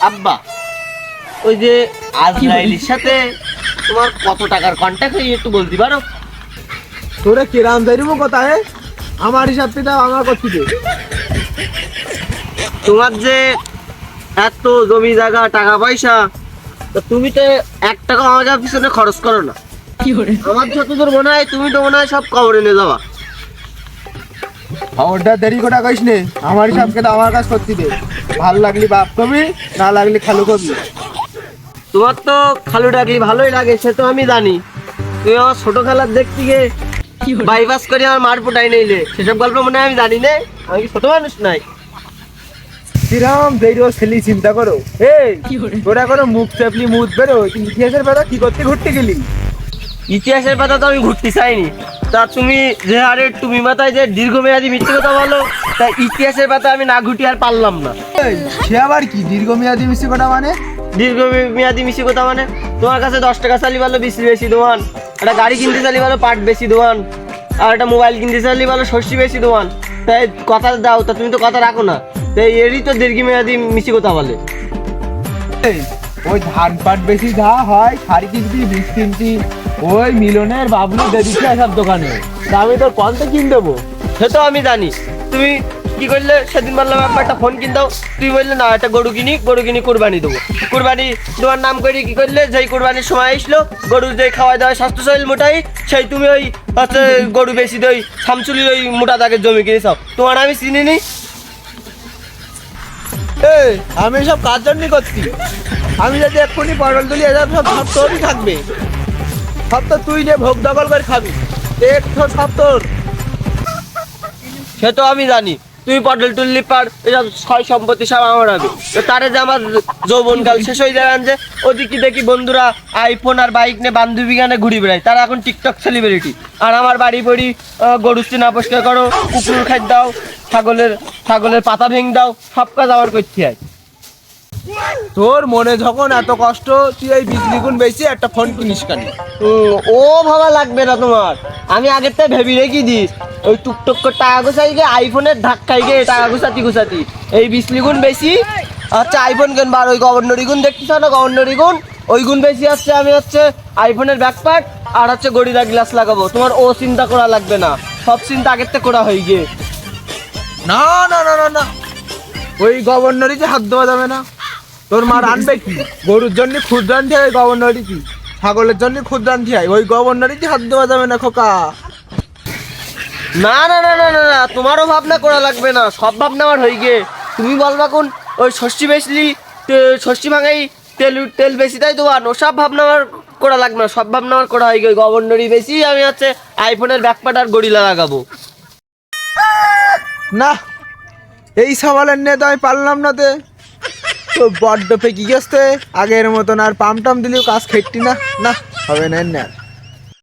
আব্বা ওই যে আজরাইলের সাথে তোমার কত টাকার কন্ট্যাক্ট হয়ে একটু বলতে পারো? তোরা কিরাম দেরিব কোথায় আমার হিসাব কিতাব আমার করছি তোমার যে এত জমি জায়গা টাকা পয়সা তো তুমি তো এক টাকা আমাদের পিছনে খরচ করো না। আমার যতদূর মনে হয় তুমি তো মনে হয় সব কবরে নিয়ে যাওয়া খবরটা দেরি করে কইস নে। আমার হিসাব কিতাব আমার কাজ করছি দে। ভালো লাগলি বাপ কবি না লাগলি খালু কবি। তোমার তো খালু ডাকলি ভালোই লাগে সে তো আমি জানি। তুমি আমার ছোট খেলার দেখতে গিয়ে বাইপাস করে আমার মার ফুটাই নিলে। সেসব গল্প মনে হয় আমি জানি না। আমি কি ছোট মানুষ নাই? কিরাম দেরি ছেলি চিন্তা করো। এই তোরা করো মুখ চাপলি মুখ বেরো তুই ইতিহাসের কথা কি করতে ঘুরতে গেলি? ইতিহাসের পাতা তো আমি ঘুরতে চাইনি। তা তুমি যে হারে তুমি মাথায় যে দীর্ঘমেয়াদী মিথ্যে কথা বলো তা ইতিহাসের পাতা আমি না ঘুটি আর পারলাম না। সে আবার কি? দীর্ঘমেয়াদী মিষ্টি কথা মানে? দীর্ঘমেয়াদী মিশি কথা মানে? তোমার কাছে দশ টাকা চালি ভালো বিক্রি বেশি দোয়ান। একটা গাড়ি কিনতে চালি ভালো পাট বেশি দোয়ান। আর একটা মোবাইল কিনতে চালি ভালো শস্য বেশি দোয়ান। তাই কথা দাও তা তুমি তো কথা রাখো না। তাই এরই তো দীর্ঘমেয়াদী মিশি কথা বলে। ওই ধান পাট বেশি যা হয় শাড়ি কিনতি কিনতি ওই মিলনের বাবলু দিয়ে দিচ্ছে সব দোকানে। তা আমি তোর কনতে কিন দেবো? সে তো আমি জানি। তুমি কি করলে? সেদিন বললাম একটা ফোন কিন দাও। তুমি বললে না একটা গরু কিনি গরু কিনি কোরবানি দেবো। কোরবানি তোমার নাম করে কি করলে? যেই কোরবানির সময় আসলো গরু যে খাওয়া দাওয়া স্বাস্থ্য শরীর মোটাই সেই তুমি ওই হচ্ছে গরু বেশি ওই শামচুলির ওই মোটা দাগের জমি কিনে সব তোমার আমি চিনি নি আমি সব কাজ জন্যই করছি? আমি যদি এক্ষুনি পটল তুলি এসব সব সব থাকবে। সব তো তুই যে ভোগ দখল করে খাবি। একশো সব সে তো আমি জানি। তুই পটল টুল্লি পার এসব ছয় সম্পত্তি সব আমার হবে। তো তারে যে আমার যৌবনকাল শেষ হয়ে যাবে যে ওদিকে দেখি বন্ধুরা আইফোন আর বাইক নিয়ে বান্ধবী গানে ঘুরি বেড়ায়। তারা এখন টিকটক সেলিব্রিটি আর আমার বাড়ি বাড়ি গরু চিনা পরিষ্কার করো, কুকুর খাদ্য দাও, ছাগলের ছাগলের পাতা ভেঙ দাও, সব কাজ আমার করতে হয়। তোর মনে যখন এত কষ্ট তুই এই বিজলি গুণ বেশি একটা ফোন কিনিস কেন? ও ভাবা লাগবে না তোমার। আমি আগের থেকে ভেবি রেখে দিস ওই টুকটুক করে টাকা গুছাই গিয়ে আইফোনের ধাক্কাই গিয়ে টাকা গুছাতি গুছাতি। এই বিশলি গুণ বেশি। আচ্ছা আইফোন কেনবা আর ওই গভর্নরি গুণ দেখতেছ না? গভর্নরি গুণ? ওই গুণ বেশি আসছে আমি হচ্ছে আইফোনের ব্যাকপার্ট আর হচ্ছে গড়িদা গ্লাস লাগাবো। তোমার ও চিন্তা করা লাগবে না। সব চিন্তা আগের থেকে করা হয়ে গিয়ে। না না না না না। ওই গভর্নরই গভর্নরিতে হাত দেওয়া যাবে না। তোর মা রানবে কি? গরুর জন্য ক্ষুদ্রান ঠিয়াই ওই গভর্নরি কি? ছাগলের জন্য ক্ষুদ্রান ঠিয়াই ওই গভর্নরিতে হাত দেওয়া যাবে না খোকা। না না না না না না তোমারও ভাবনা করা লাগবে না সব ভাবনা আমার হয়ে গিয়ে। তুমি বলবা কোন ওই ষষ্ঠী বেশলি তে- ষষ্ঠী ভাঙাই তেল তেল বেশি তাই দোকান ওসব ভাবনা আমার করা লাগবে না সব ভাবনা আমার করা হয়ে গিয়ে গভর্নরই বেশি আমি হচ্ছে আইফোনের ব্যাকপাট আর গড়িলা লাগাবো। না এই সওয়ালের নিয়ে তো আমি পারলাম না তে। তো বড্ড পেকি গেছে আগের মতন আর পাম টাম দিলেও কাজ খেটটি না না, হবে না না।